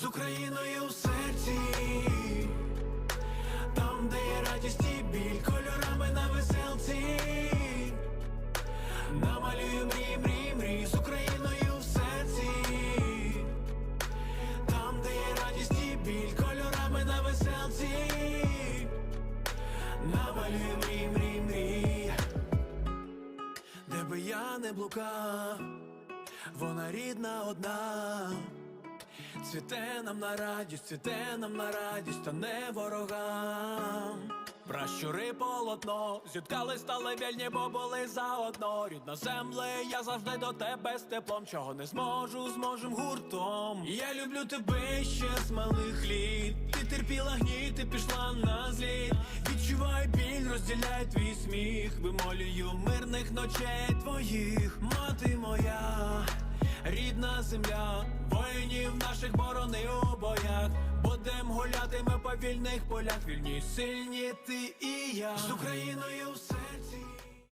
з Україною в серці, там, де є радість і біль, кольорами на веселці. Намалюю мрій, мрій, мрій з Україною в серці, там, де є радість і біль, кольорами на веселці. Намалюю мрій, мрій, мрій, де би я не блукав, вона рідна одна. Цвіте нам на радість, цвіте нам на радість, та не ворогам. Пращури полотно, зіткали стали вільні, бо були заодно. Рідна земле, я завжди до тебе з теплом, чого не зможу, зможем гуртом. Я люблю тебе ще з малих літ. Ти терпіла гніт, ти пішла на зліт. Відчувай біль, розділяй твій сміх. Вимолюю мирних ночей твоїх, мати моя. Рідна земля, наших борони у боях. Будем гуляти ми по вільних полях, вільні, сильні ти і я з Україною в серці.